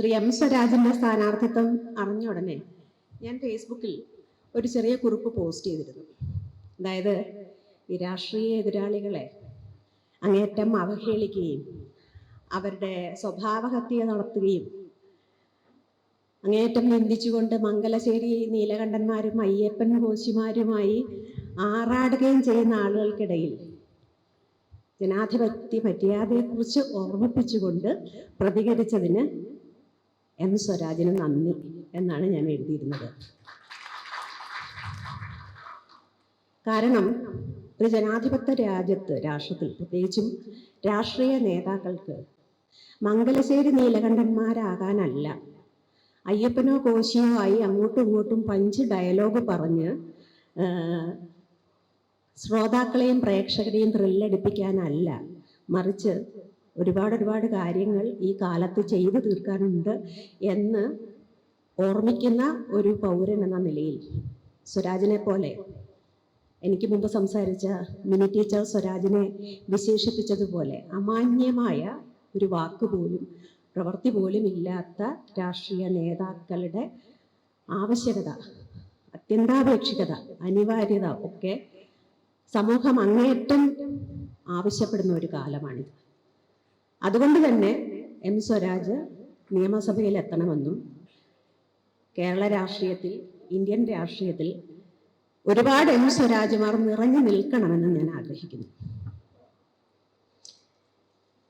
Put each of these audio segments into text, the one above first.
Shri M സ്വരാജിന്റെ സ്ഥാനാർത്ഥിത്വം അറിഞ്ഞ ഉടനെ ഞാൻ ഫേസ്ബുക്കിൽ ഒരു ചെറിയ കുറിപ്പ് പോസ്റ്റ് ചെയ്തിരുന്നു. അതായത് ഈ രാഷ്ട്രീയ എതിരാളികളെ അങ്ങേറ്റം അവഹേളിക്കുകയും അവരുടെ സ്വഭാവഹത്യ നടത്തുകയും അങ്ങേയറ്റം നിന്ദിച്ചുകൊണ്ട് മംഗലശ്ശേരി നീലകണ്ഠന്മാരും അയ്യപ്പൻ കോശിമാരുമായി ആറാടുകയും ചെയ്യുന്ന ആളുകൾക്കിടയിൽ ജനാധിപത്യ മര്യാദയെക്കുറിച്ച് ഓർമ്മിപ്പിച്ചുകൊണ്ട് പ്രതികരിച്ചതിന് എം സ്വരാജിന് നന്ദി എന്നാണ് ഞാൻ എഴുതിയിരുന്നത്. കാരണം ഒരു ജനാധിപത്യ രാജ്യത്ത് രാഷ്ട്രത്തിൽ പ്രത്യേകിച്ചും രാഷ്ട്രീയ നേതാക്കൾക്ക് മംഗലശ്ശേരി നീലകണ്ഠന്മാരാകാനല്ല. അയ്യപ്പനോ കോശിയോ ആയി അങ്ങോട്ടും ഇങ്ങോട്ടും പഞ്ച് ഡയലോഗ് പറഞ്ഞ് ശ്രോതാക്കളെയും പ്രേക്ഷകരെയും ത്രില്ലടിപ്പിക്കാനല്ല മറിച്ച് ഒരുപാട് ഒരുപാട് കാര്യങ്ങൾ ഈ കാലത്ത് ചെയ്തു തീർക്കാനുണ്ട് എന്ന് ഓർമ്മിക്കുന്ന ഒരു പൗരൻ എന്ന നിലയിൽ. സ്വരാജിനെ പോലെ എനിക്ക് മുമ്പ് സംസാരിച്ച മിനി ടീച്ചർ സ്വരാജിനെ വിശേഷിപ്പിച്ചതുപോലെ അമാന്യമായ ഒരു വാക്ക് പോലും പ്രവൃത്തി പോലും ഇല്ലാത്ത രാഷ്ട്രീയ നേതാക്കളുടെ ആവശ്യകത അത്യന്താപേക്ഷികത അനിവാര്യത ഒക്കെ സമൂഹം അങ്ങേയറ്റം ആവശ്യപ്പെടുന്ന ഒരു കാലമാണിത്. അതുകൊണ്ട് തന്നെ എം സ്വരാജ് നിയമസഭയിൽ എത്തണമെന്നും കേരള രാഷ്ട്രീയത്തിൽ ഇന്ത്യൻ രാഷ്ട്രീയത്തിൽ ഒരുപാട് എം സ്വരാജ്മാർ നിറഞ്ഞു നിൽക്കണമെന്ന് ഞാൻ ആഗ്രഹിക്കുന്നു.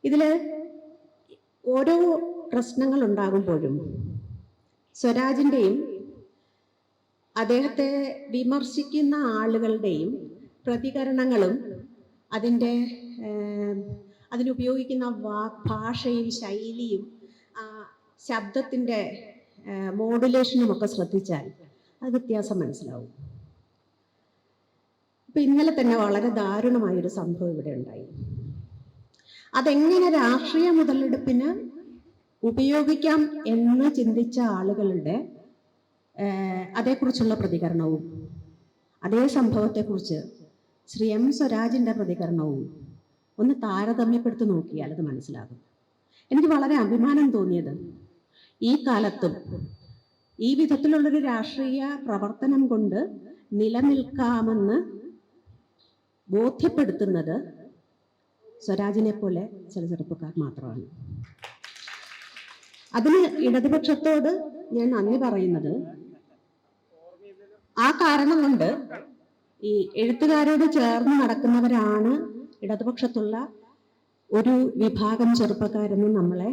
ഇതിൽ ഓരോ പ്രശ്നങ്ങൾ ഉണ്ടാകുമ്പോഴും സ്വരാജിന്റെയും അദ്ദേഹത്തെ വിമർശിക്കുന്ന ആളുകളുടെയും പ്രതികരണങ്ങളും അതിന്റെ അതിനുപയോഗിക്കുന്ന വാ ഭാഷയും ശൈലിയും ശബ്ദത്തിന്റെ മോഡുലേഷനും ഒക്കെ ശ്രദ്ധിച്ചാൽ അത് വ്യത്യാസം മനസ്സിലാവും. ഇപ്പം ഇന്നലെ തന്നെ വളരെ ദാരുണമായൊരു സംഭവം ഇവിടെ ഉണ്ടായി. അതെങ്ങനെ രാഷ്ട്രീയ മുതലെടുപ്പിന് ഉപയോഗിക്കാം എന്ന് ചിന്തിച്ച ആളുകളുടെ അതേക്കുറിച്ചുള്ള പ്രതികരണവും അതേ സംഭവത്തെക്കുറിച്ച് ശ്രീ എം സ്വരാജിന്റെ പ്രതികരണവും ഒന്ന് താരതമ്യപ്പെടുത്തി നോക്കിയാൽ അത് മനസ്സിലാകും. എനിക്ക് വളരെ അഭിമാനം തോന്നിയത് ഈ കാലത്തും ഈ വിധത്തിലുള്ളൊരു രാഷ്ട്രീയ പ്രവർത്തനം കൊണ്ട് നിലനിൽക്കാമെന്ന് ബോധ്യപ്പെടുത്തുന്നത് സ്വരാജിനെ പോലെ ചില ചെറുപ്പക്കാർ മാത്രമാണ്. അതിന് ഇടതുപക്ഷത്തോട് ഞാൻ നന്ദി പറയുന്നത് ആ കാരണം കൊണ്ട് ഈ എഴുത്തുകാരോട് ചേർന്ന് നടക്കുന്നവരാണ് ഇടതുപക്ഷത്തുള്ള ഒരു വിഭാഗം ചെറുപ്പക്കാരെന്ന് നമ്മളെ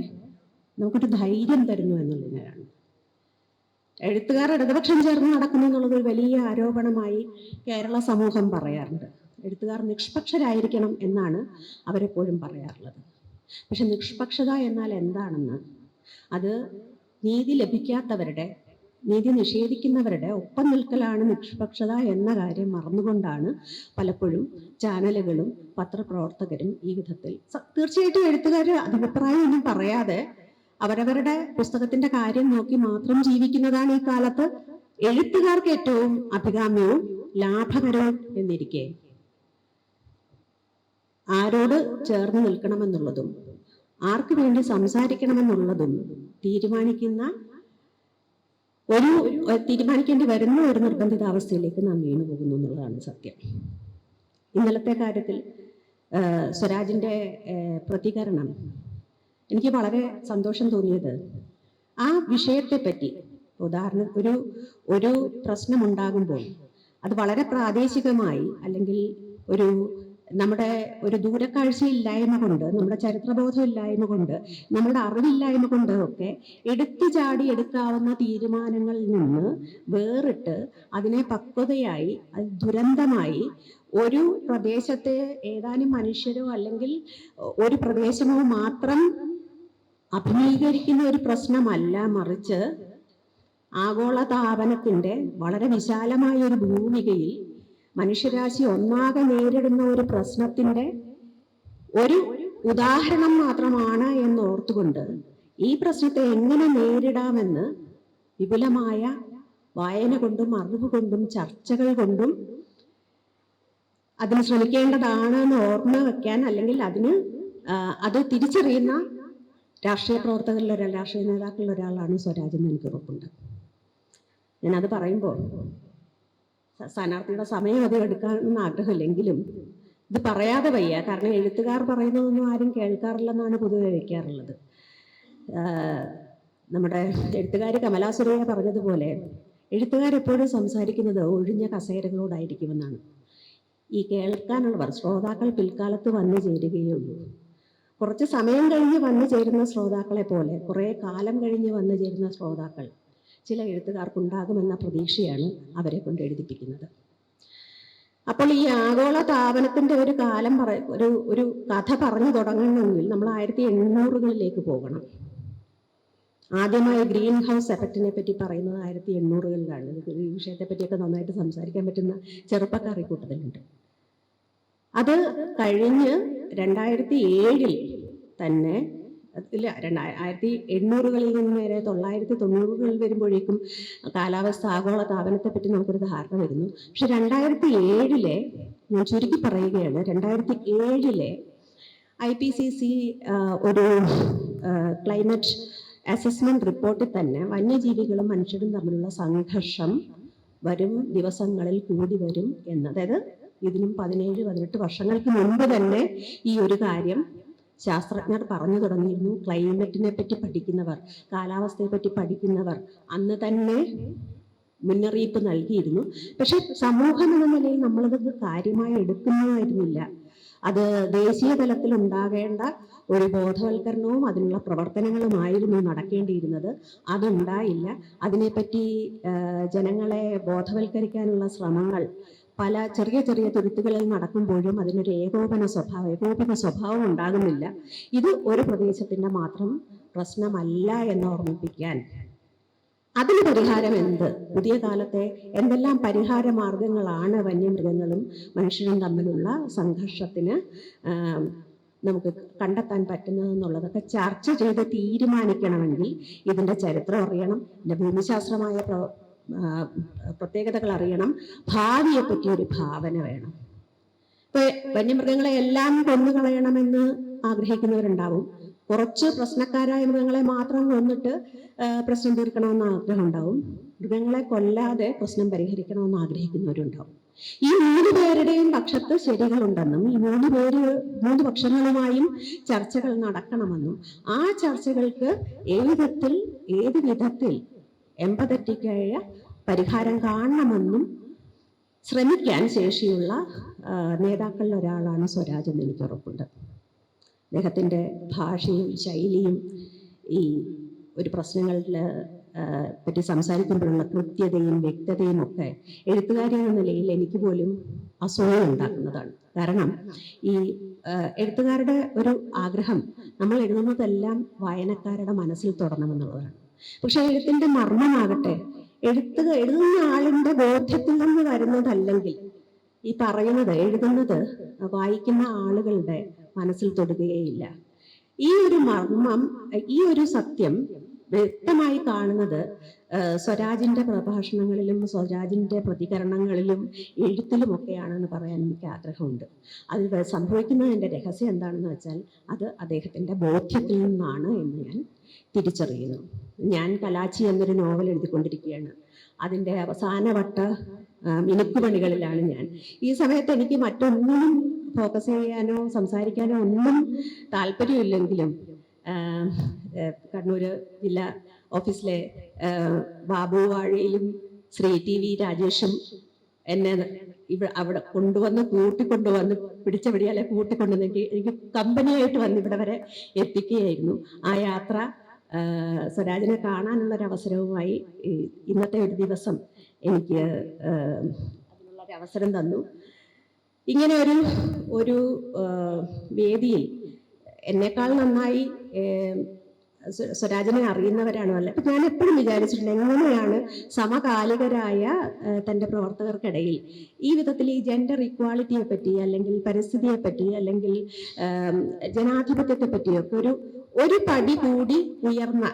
നമുക്കൊരു ധൈര്യം തരുന്നു എന്നുള്ളതിനാണ് എഴുത്തുകാർ ഇടതുപക്ഷം ചേർന്ന് നടക്കുന്നു എന്നുള്ളത് ഒരു വലിയ ആരോപണമായി കേരള സമൂഹം പറയാറുണ്ട്. എഴുത്തുകാർ നിഷ്പക്ഷരായിരിക്കണം എന്നാണ് അവരെപ്പോഴും പറയാറുള്ളത്. പക്ഷെ നിഷ്പക്ഷത എന്നാൽ എന്താണെന്ന്? അത് നീതി ലഭിക്കാത്തവരുടെ നീതി നിഷേധിക്കുന്നവരുടെ ഒപ്പം നിൽക്കലാണ് നിഷ്പക്ഷത എന്ന കാര്യം മറന്നുകൊണ്ടാണ് പലപ്പോഴും ചാനലുകളും പത്രപ്രവർത്തകരും ഈ വിധത്തിൽ. തീർച്ചയായിട്ടും എഴുത്തുകാർ അഭിപ്രായം ഒന്നും പറയാതെ അവരവരുടെ പുസ്തകത്തിന്റെ കാര്യം നോക്കി മാത്രം ജീവിക്കുന്നതാണ് ഈ കാലത്ത് എഴുത്തുകാർക്ക് ഏറ്റവും അഭികാമ്യവും ലാഭകരവും എന്നിരിക്കെ. ആരോട് ചേർന്ന് നിൽക്കണമെന്നുള്ളതും ആർക്കു വേണ്ടി സംസാരിക്കണമെന്നുള്ളതും തീരുമാനിക്കുന്ന ഒരു തീരുമാനിക്കേണ്ടി വരുന്ന ഒരു നിർബന്ധിത അവസ്ഥയിലേക്ക് നാം വീണു പോകുന്നു എന്നുള്ളതാണ് സത്യം. ഇന്നലത്തെ കാര്യത്തിൽ സ്വരാജിന്റെ പ്രതികരണം എനിക്ക് വളരെ സന്തോഷം തോന്നിയത് ആ വിഷയത്തെ പറ്റി ഉദാഹരണം ഒരു ഒരു പ്രശ്നമുണ്ടാകുമ്പോൾ അത് വളരെ പ്രാദേശികമായി അല്ലെങ്കിൽ ഒരു നമ്മുടെ ഒരു ദൂരക്കാഴ്ച ഇല്ലായ്മ കൊണ്ട് നമ്മുടെ ചരിത്രബോധം ഇല്ലായ്മ കൊണ്ട് നമ്മുടെ അറിവില്ലായ്മ കൊണ്ട് ഒക്കെ എടുത്തു ചാടി എടുക്കാവുന്ന തീരുമാനങ്ങളിൽ നിന്ന് വേറിട്ട് അതിനെ പക്വതയായി ദുരന്തമായി ഒരു പ്രദേശത്തെ ഏതാനും മനുഷ്യരോ അല്ലെങ്കിൽ ഒരു പ്രദേശമോ മാത്രം അഭിമുഖീകരിക്കുന്ന ഒരു പ്രശ്നമല്ല മറിച്ച് ആഗോള താപനത്തിന്റെ വളരെ വിശാലമായ ഒരു ഭൂമികയിൽ മനുഷ്യരാശി ഒന്നാകെ നേരിടുന്ന ഒരു പ്രശ്നത്തിന്റെ ഒരു ഉദാഹരണം മാത്രമാണ് എന്ന് ഓർത്തുകൊണ്ട് ഈ പ്രശ്നത്തെ എങ്ങനെ നേരിടാമെന്ന് വിപുലമായ വായന കൊണ്ടും അറിവ് കൊണ്ടും ചർച്ചകൾ കൊണ്ടും അതിന് ശ്രമിക്കേണ്ടതാണ് എന്ന് ഓർമ്മ വെക്കാൻ അല്ലെങ്കിൽ അതിന് അത് തിരിച്ചറിയുന്ന രാഷ്ട്രീയ പ്രവർത്തകരിൽ ഒരാൾ രാഷ്ട്രീയ നേതാക്കളിൽ ഒരാളാണ് സ്വരാജ് എന്ന് എനിക്ക് ഉറപ്പുണ്ട്. ഞാനത് പറയുമ്പോൾ സ്ഥാനാർത്ഥിയുടെ സമയം അധികം എടുക്കാമെന്ന് ആഗ്രഹമില്ലെങ്കിലും ഇത് പറയാതെ വയ്യ. കാരണം എഴുത്തുകാർ പറയുന്നതൊന്നും ആരും കേൾക്കാറില്ലെന്നാണ് പൊതുവെ വയ്ക്കാറുള്ളത്. നമ്മുടെ എഴുത്തുകാർ കമലാസുരയ്യ പറഞ്ഞതുപോലെ എഴുത്തുകാരെപ്പോഴും സംസാരിക്കുന്നത് ഒഴിഞ്ഞ കസേരകളോടായിരിക്കുമെന്നാണ്. ഈ കേൾക്കാനുള്ളവർ ശ്രോതാക്കൾ പിൽക്കാലത്ത് വന്നു ചേരുകയുള്ളൂ. കുറച്ച് സമയം കഴിഞ്ഞ് വന്നു ചേരുന്ന ശ്രോതാക്കളെ പോലെ കുറേ കാലം കഴിഞ്ഞ് വന്നു ചേരുന്ന ശ്രോതാക്കൾ ചില എഴുത്തുകാർക്കുണ്ടാകുമെന്ന പ്രതീക്ഷയാണ് അവരെ കൊണ്ട് എഴുതിപ്പിക്കുന്നത്. അപ്പോൾ ഈ ആഗോള താപനത്തിന്റെ ഒരു കാലം പറ ഒരു ഒരു കഥ പറഞ്ഞു തുടങ്ങണമെങ്കിൽ നമ്മൾ ആയിരത്തി എണ്ണൂറുകളിലേക്ക് പോകണം. ആദ്യമായി ഗ്രീൻ ഹൗസ് എഫക്റ്റിനെ പറ്റി പറയുന്നത് ആയിരത്തി എണ്ണൂറുകളിലാണ്. ഈ വിഷയത്തെ പറ്റിയൊക്കെ നന്നായിട്ട് സംസാരിക്കാൻ പറ്റുന്ന ചെറുപ്പക്കാർ ഈ കൂട്ടത്തിലുണ്ട്. അത് കഴിഞ്ഞ് രണ്ടായിരത്തി ഏഴിൽ തന്നെ ഇല്ല രണ്ടായിരത്തി എണ്ണൂറുകളിൽ നിന്ന് വരെ തൊള്ളായിരത്തി തൊണ്ണൂറുകളിൽ വരുമ്പോഴേക്കും കാലാവസ്ഥ ആഗോള താപനത്തെ പറ്റി നമുക്കൊരു ധാരണ വരുന്നു. പക്ഷെ രണ്ടായിരത്തി ഏഴിലെ ഞാൻ ചുരുക്കി പറയുകയാണ് രണ്ടായിരത്തി ഏഴിലെ ഐ പി സി സി ഒരു ക്ലൈമറ്റ് അസസ്മെന്റ് റിപ്പോർട്ടിൽ തന്നെ വന്യജീവികളും മനുഷ്യരും തമ്മിലുള്ള സംഘർഷം വരും ദിവസങ്ങളിൽ കൂടി വരും എന്ന്. അതായത് ഇതിനും പതിനേഴ് പതിനെട്ട് വർഷങ്ങൾക്ക് മുൻപ് തന്നെ ഈ ഒരു കാര്യം ശാസ്ത്രജ്ഞർ പറഞ്ഞു തുടങ്ങിയിരുന്നു ക്ലൈമറ്റിനെ പറ്റി പഠിക്കുന്നവർ കാലാവസ്ഥയെ പറ്റി പഠിക്കുന്നവർ. അന്ന് തന്നെ മുന്നറിയിപ്പ് നൽകിയിരുന്നു. പക്ഷെ സമൂഹം എന്ന നിലയിൽ നമ്മളത് കാര്യമായി എടുക്കുന്നതായിരുന്നില്ല. അത് ദേശീയ തലത്തിൽ ഉണ്ടാകേണ്ട ഒരു ബോധവൽക്കരണവും അതിനുള്ള പ്രവർത്തനങ്ങളുമായിരുന്നു നടക്കേണ്ടിയിരുന്നത്. അതുണ്ടായില്ല. അതിനെപ്പറ്റി ജനങ്ങളെ ബോധവൽക്കരിക്കാനുള്ള ശ്രമങ്ങൾ പല ചെറിയ ചെറിയ തുരുത്തുകളിൽ നടക്കുമ്പോഴും അതിനൊരു ഏകോപന സ്വഭാവം ഏകോപന സ്വഭാവം ഉണ്ടാകുന്നില്ല. ഇത് ഒരു പ്രദേശത്തിന്റെ മാത്രം പ്രശ്നമല്ല എന്ന് ഓർമ്മിപ്പിക്കാൻ. അതിന് പരിഹാരം എന്ത്? പുതിയ കാലത്തെ എന്തെല്ലാം പരിഹാര മാർഗങ്ങളാണ് വന്യമൃഗങ്ങളും മനുഷ്യരും തമ്മിലുള്ള സംഘർഷത്തിന് നമുക്ക് കണ്ടെത്താൻ പറ്റുന്നതെന്നുള്ളതൊക്കെ ചർച്ച ചെയ്ത് തീരുമാനിക്കണമെങ്കിൽ ഇതിന്റെ ചരിത്രം അറിയണം. ഇതിന്റെ ഭൂമിശാസ്ത്രമായ പ്രത്യേകതകൾ അറിയണം. ഭാവിയെ പറ്റി ഒരു ഭാവന വേണം. ഇപ്പൊ വന്യമൃഗങ്ങളെ എല്ലാം കൊന്നുകളയണമെന്ന് ആഗ്രഹിക്കുന്നവരുണ്ടാവും. കുറച്ച് പ്രശ്നക്കാരായ മൃഗങ്ങളെ മാത്രം കൊന്നിട്ട് പ്രശ്നം തീർക്കണമെന്ന് ആഗ്രഹം ഉണ്ടാവും മൃഗങ്ങളെ കൊല്ലാതെ പ്രശ്നം പരിഹരിക്കണമെന്ന് ആഗ്രഹിക്കുന്നവരുണ്ടാവും. ഈ മൂന്ന് പേരുടെയും പക്ഷത്ത് ശരികളുണ്ടെന്നും ഈ മൂന്ന് പേര് മൂന്ന് പക്ഷങ്ങളുമായും ചർച്ചകൾ നടക്കണമെന്നും ആ ചർച്ചകൾക്ക് ഏത് വിധത്തിൽ ഏത് വിധത്തിൽ എമ്പതറ്റിക്കായ പരിഹാരം കാണണമെന്നും ശ്രമിക്കാൻ ശേഷിയുള്ള നേതാക്കളിൽ ഒരാളാണ് സ്വരാജ് എന്ന് എനിക്ക് ഉറപ്പുണ്ട്. അദ്ദേഹത്തിന്റെ ഭാഷയും ശൈലിയും ഈ ഒരു പ്രശ്നങ്ങളിൽ പറ്റി സംസാരിക്കുമ്പോഴുള്ള കൃത്യതയും വ്യക്തതയും ഒക്കെ എഴുത്തുകാരി എന്ന നിലയിൽ എനിക്ക് പോലും അസൂയ ഉണ്ടാക്കുന്നതാണ്. കാരണം ഈ എഴുത്തുകാരുടെ ഒരു ആഗ്രഹം നമ്മൾ എഴുതുന്നതെല്ലാം വായനക്കാരുടെ മനസ്സിൽ തൊടണമെന്നുള്ളതാണ് പക്ഷെ എഴുത്തിന്റെ മർമ്മമാകട്ടെ എഴുത്തുക എഴുതുന്ന ആളിന്റെ ബോധ്യത്തിൽ നിന്ന് വരുന്നതല്ലെങ്കിൽ ഈ പറയുന്നത് എഴുതുന്നത് വായിക്കുന്ന ആളുകളുടെ മനസ്സിൽ തൊടുകയില്ല ഈ ഒരു മർമ്മം ഈ ഒരു സത്യം വ്യക്തമായി കാണുന്നത് സ്വരാജിന്റെ പ്രഭാഷണങ്ങളിലും സ്വരാജിന്റെ പ്രതികരണങ്ങളിലും എഴുത്തിലും ഒക്കെയാണെന്ന് പറയാൻ എനിക്ക് ആഗ്രഹമുണ്ട്. അത് സംഭവിക്കുന്നതിന്റെ രഹസ്യം എന്താണെന്ന് വെച്ചാൽ അത് അദ്ദേഹത്തിന്റെ ബോധ്യത്തിൽ നിന്നാണ് എന്ന് ഞാൻ തിരിച്ചറിയുന്നു. ഞാൻ കലാച്ചി എന്നൊരു നോവൽ എഴുതിക്കൊണ്ടിരിക്കുകയാണ്. അതിന്റെ അവസാനവട്ട മിനുക്കുപണികളിലാണ് ഞാൻ. ഈ സമയത്ത് എനിക്ക് മറ്റൊന്നും ഫോക്കസ് ചെയ്യാനോ സംസാരിക്കാനോ ഒന്നും താല്പര്യമില്ലെങ്കിലും കണ്ണൂർ ജില്ലാ ഓഫീസിലെ ബാബു വാഴയിലും ശ്രീ ടി വി രാജേഷും എന്നെ ഇവിടെ അവിടെ കൊണ്ടുവന്ന് കൂട്ടിക്കൊണ്ടുവന്ന് പിടിച്ച പിടിയാലെ കൂട്ടിക്കൊണ്ടുവന്ന് എനിക്ക് എനിക്ക് കമ്പനിയായിട്ട് വന്ന് ഇവിടെ വരെ എത്തിക്കുകയായിരുന്നു. ആ യാത്ര സ്വരാജിനെ കാണാനുള്ള ഒരു അവസരവുമായി ഇന്നത്തെ ഒരു ദിവസം എനിക്ക് അതിനുള്ളൊരു അതിനുള്ള അവസരം തന്നു. ഇങ്ങനെ ഒരു ഒരു വേദിയിൽ എന്നെക്കാൾ നന്നായി സ്വരാജിനെ അറിയുന്നവരാണ്. അല്ല അപ്പം ഞാൻ എപ്പോഴും വിചാരിച്ചിട്ടുണ്ട് എങ്ങനെയാണ് സമകാലികരായ തന്റെ പ്രവർത്തകർക്കിടയിൽ ഈ വിധത്തിൽ ഈ ജെൻഡർ ഇക്വാളിറ്റിയെ പറ്റി അല്ലെങ്കിൽ പരിസ്ഥിതിയെ പറ്റി അല്ലെങ്കിൽ ജനാധിപത്യത്തെ പറ്റിയൊക്കെ ഒരു ഒരു പടി കൂടി ഉയർന്ന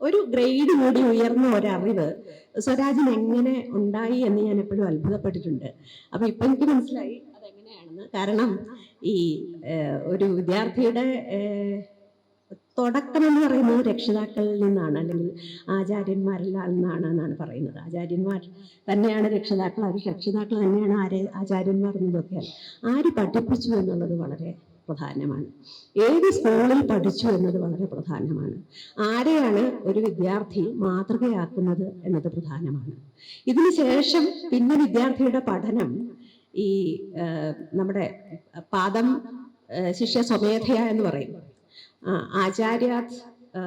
ഒരു ഗ്രേഡ് കൂടി ഉയർന്ന ഒരറിവ് സ്വരാജിന് എങ്ങനെ ഉണ്ടായി എന്ന് ഞാൻ എപ്പോഴും അത്ഭുതപ്പെട്ടിട്ടുണ്ട്. അപ്പൊ ഇപ്പൊ എനിക്ക് മനസ്സിലായി അതെങ്ങനെയാണെന്ന്. കാരണം ഈ ഒരു വിദ്യാർത്ഥിയുടെ തുടക്കം എന്ന് പറയുന്നത് രക്ഷിതാക്കളിൽ നിന്നാണ് അല്ലെങ്കിൽ ആചാര്യന്മാരിൽ നിന്നാണ് എന്നാണ് പറയുന്നത്. ആചാര്യന്മാർ തന്നെയാണ് രക്ഷിതാക്കൾ. അവർ രക്ഷിതാക്കൾ തന്നെയാണ് ആര് ആചാര്യന്മാർ എന്നതൊക്കെയാണ് ആര് പഠിപ്പിച്ചു എന്നുള്ളത് വളരെ പ്രധാനമാണ്. ഏത് സ്കൂളിൽ പഠിച്ചു എന്നത് വളരെ പ്രധാനമാണ്. ആരെയാണ് ഒരു വിദ്യാർത്ഥി മാതൃകയാക്കുന്നത് എന്നത് പ്രധാനമാണ്. ഇതിനുശേഷം പിന്നെ വിദ്യാർത്ഥിയുടെ പഠനം ഈ നമ്മുടെ പാദം ശിഷ്യ സ്വമേധയ എന്ന് പറയും. ആചാര്യ ആ,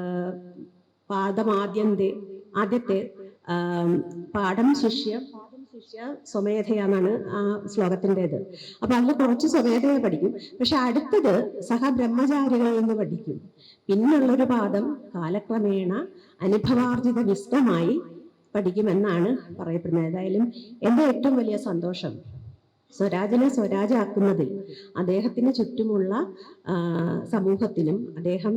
ആദ്യത്തെ പാഠം ശിഷ്യ ശിഷ്യ സ്വമേധയാന്നാണ് ആ ശ്ലോകത്തിന്റെത്. അപ്പോൾ അതിൽ കുറച്ച് സ്വമേധയെ പഠിക്കും. പക്ഷെ അടുത്തത് സഹ ബ്രഹ്മചാരികളിൽ നിന്ന് പഠിക്കും. പിന്നുള്ളൊരു പാദം കാലക്രമേണ അനുഭവാർജിത വിസ്തമായി പഠിക്കുമെന്നാണ് പറയപ്പെടുന്നത്. ഏതായാലും എന്റെ ഏറ്റവും വലിയ സന്തോഷം സ്വരാജിനെ സ്വരാജാക്കുന്നതിൽ അദ്ദേഹത്തിന് ചുറ്റുമുള്ള സമൂഹത്തിനും അദ്ദേഹം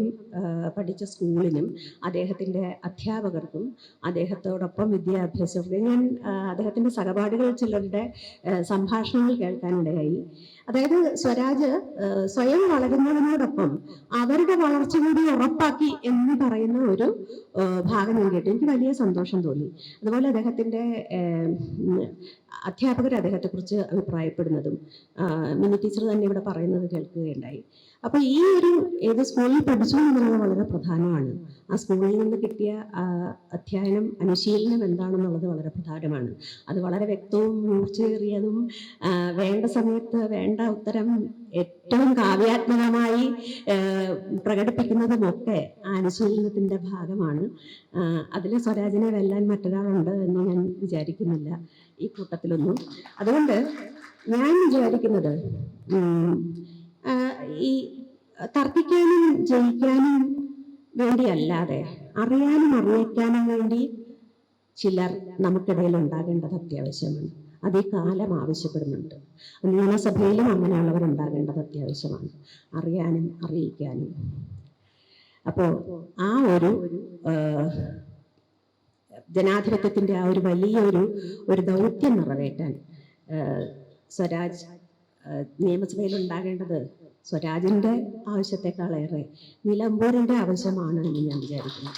പഠിച്ച സ്കൂളിനും അദ്ദേഹത്തിന്റെ അധ്യാപകർക്കും അദ്ദേഹത്തോടൊപ്പം വിദ്യാഭ്യാസം ഞാൻ അദ്ദേഹത്തിന്റെ സഹപാഠികൾ ചിലരുടെ സംഭാഷണങ്ങൾ കേൾക്കാനിടയായി. അതായത് സ്വരാജ് സ്വയം വളരുന്നതിനോടൊപ്പം അവരുടെ വളർച്ച കൂടി ഉറപ്പാക്കി എന്ന് പറയുന്ന ഒരു ഭാഗം ഞാൻ കേട്ടു. എനിക്ക് വലിയ സന്തോഷം തോന്നി. അതുപോലെ അദ്ദേഹത്തിന്റെ അധ്യാപകർ അദ്ദേഹത്തെക്കുറിച്ച് അഭിപ്രായപ്പെടുന്നതും മിനി ടീച്ചർ തന്നെ ഇവിടെ പറയുന്നത് കേൾക്കുകയുണ്ടായി. അപ്പൊ ഈ ഒരു ഏത് സ്കൂളിൽ പഠിച്ചു എന്നുള്ളത് വളരെ പ്രധാനമാണ്. ആ സ്കൂളിൽ നിന്ന് കിട്ടിയ അധ്യയനം അനുശീലനം എന്താണെന്നുള്ളത് വളരെ പ്രധാനമാണ്. അത് വളരെ വ്യക്തവും മൂർച്ചയേറിയതും വേണ്ട സമയത്ത് വേണ്ട ഉത്തരം ഏറ്റവും കാവ്യാത്മകമായി പ്രകടിപ്പിക്കുന്നതുമൊക്കെ ആ അനുശീലനത്തിന്റെ ഭാഗമാണ്. അതിൽ സ്വരാജിനെ വെല്ലാൻ മറ്റൊരാളുണ്ട് എന്ന് ഞാൻ വിചാരിക്കുന്നില്ല ഈ കൂട്ടത്തിലൊന്നും. അതുകൊണ്ട് ഞാൻ വിചാരിക്കുന്നത് ഈ തർക്കിക്കാനും ജയിക്കാനും വേണ്ടിയല്ലാതെ അറിയാനും അറിയിക്കാനും വേണ്ടി ചിലർ നമുക്കിടയിൽ ഉണ്ടാകേണ്ടത് അത്യാവശ്യമാണ്. അത് ഈ കാലം ആവശ്യപ്പെടുന്നുണ്ട്. നിയമസഭയിലും അങ്ങനെയുള്ളവർ ഉണ്ടാകേണ്ടത് അത്യാവശ്യമാണ്. അറിയാനും അറിയിക്കാനും. അപ്പോൾ ആ ഒരു ജനാധിപത്യത്തിന്റെ ആ ഒരു വലിയ ഒരു ദൗത്യം നിറവേറ്റാൻ സ്വരാജ് നിയമസഭയിൽ ഉണ്ടാകേണ്ടത് സ്വരാജിന്റെ ആവശ്യത്തെക്കാളേറെ നിലമ്പൂരിന്റെ ആവശ്യമാണ് എന്ന് ഞാൻ വിചാരിക്കുന്നു.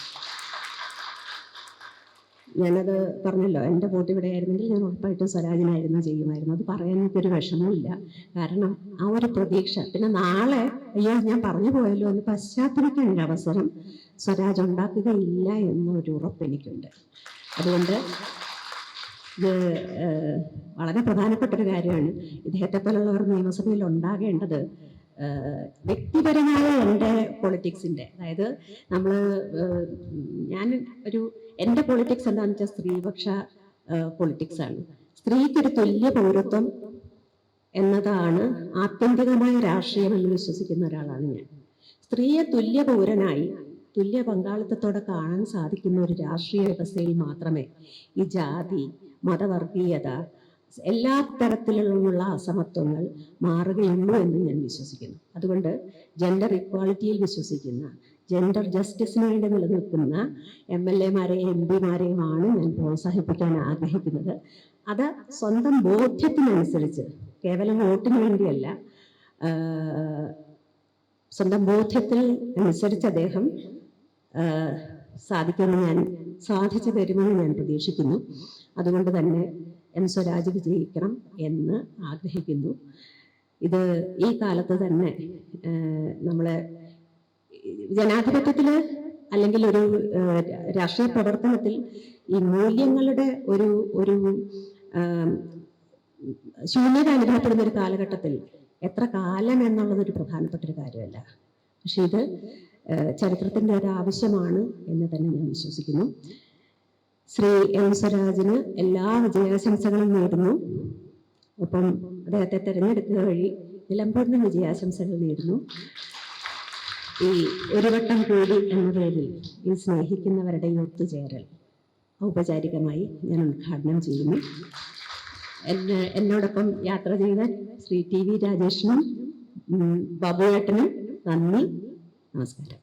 ഞാനത് പറഞ്ഞല്ലോ എന്റെ പോട്ട് ഇവിടെ ആയിരുന്നെങ്കിൽ ഞാൻ ഉറപ്പായിട്ടും സ്വരാജിനായിരുന്നു ചെയ്യുമായിരുന്നു. അത് പറയാൻ എനിക്കൊരു വിഷമമില്ല കാരണം ആ ഒരു പ്രതീക്ഷ പിന്നെ നാളെ അയ്യോ ഞാൻ പറഞ്ഞു പോയല്ലോ എന്ന് പശ്ചാത്തലക്കാൻ ഒരു അവസരം സ്വരാജ് ഉണ്ടാക്കുകയില്ല എന്നൊരു ഉറപ്പ് എനിക്കുണ്ട്. അതുകൊണ്ട് ഇത് വളരെ പ്രധാനപ്പെട്ട ഒരു കാര്യമാണ്. ഇദ്ദേഹത്തെ പോലുള്ളവർ നിയമസഭയിൽ ഉണ്ടാകേണ്ടത് വ്യക്തിപരമായ എന്റെ പൊളിറ്റിക്സിന്റെ അതായത് നമ്മൾ ഞാൻ ഒരു എന്റെ പൊളിറ്റിക്സ് എന്താണെന്ന് വെച്ചാൽ സ്ത്രീപക്ഷ പൊളിറ്റിക്സ് ആണ് സ്ത്രീക്കൊരു തുല്യ പൗരത്വം എന്നതാണ് ആത്യന്തികമായ രാഷ്ട്രീയം എന്ന് വിശ്വസിക്കുന്ന ഒരാളാണ് ഞാൻ. സ്ത്രീയെ തുല്യ പൗരനായി തുല്യ പങ്കാളിത്തത്തോടെ കാണാൻ സാധിക്കുന്ന ഒരു രാഷ്ട്രീയ വ്യവസ്ഥയിൽ മാത്രമേ ഈ ജാതി മതവർഗീയത എല്ലാ തരത്തിലുള്ള അസമത്വങ്ങൾ മാറുകയുള്ളൂ എന്ന് ഞാൻ വിശ്വസിക്കുന്നു. അതുകൊണ്ട് ജെൻഡർ ഇക്വാളിറ്റിയിൽ വിശ്വസിക്കുന്ന ജെൻഡർ ജസ്റ്റിസിന് വേണ്ടി നിലനിൽക്കുന്ന എം എൽ എമാരെയും എം പിമാരെയുമാണ് ഞാൻ പ്രോത്സാഹിപ്പിക്കാൻ ആഗ്രഹിക്കുന്നത്. അത് സ്വന്തം ബോധ്യത്തിനനുസരിച്ച് കേവലം വോട്ടിന് വേണ്ടിയല്ല സ്വന്തം ബോധ്യത്തിൽ അനുസരിച്ച് അദ്ദേഹം സാധിക്കുമെന്ന് ഞാൻ സാധിച്ചു തരുമെന്ന് ഞാൻ പ്രതീക്ഷിക്കുന്നു. അതുകൊണ്ട് തന്നെ എം സ്വരാജ് വിജയിക്കണം എന്ന് ആഗ്രഹിക്കുന്നു. ഇത് ഈ കാലത്ത് തന്നെ നമ്മളെ ജനാധിപത്യത്തിൽ അല്ലെങ്കിൽ ഒരു രാഷ്ട്രീയ പ്രവർത്തനത്തിൽ ഈ മൂല്യങ്ങളുടെ ഒരു ഒരു ശൂന്യത അനുഭവപ്പെടുന്ന ഒരു കാലഘട്ടത്തിൽ എത്ര കാലം എന്നുള്ളത് ഒരു പ്രധാനപ്പെട്ട ഒരു കാര്യമല്ല. പക്ഷെ ഇത് ചരിത്രത്തിന്റെ ഒരു ആവശ്യമാണ് എന്ന് തന്നെ ഞാൻ വിശ്വസിക്കുന്നു. ശ്രീ എം സ്വരാജിന് എല്ലാ വിജയാശംസകളും നേരുന്നു. ഒപ്പം അദ്ദേഹത്തെ തെരഞ്ഞെടുക്കുക വഴി നിലമ്പൂരിന് വിജയാശംസകൾ നേരുന്നു. ഈ ഒരു വട്ടം കൂടി എന്ന പേരിൽ ഈ സ്നേഹിക്കുന്നവരുടെ ഒത്തുചേരൽ ഔപചാരികമായി ഞാൻ ഉദ്ഘാടനം ചെയ്യുന്നു. എന്നെ എന്നോടൊപ്പം യാത്ര ചെയ്ത ശ്രീ ടി വി രാജേഷിനും ബാബുവേട്ടനും നന്ദി നമസ്കാരം.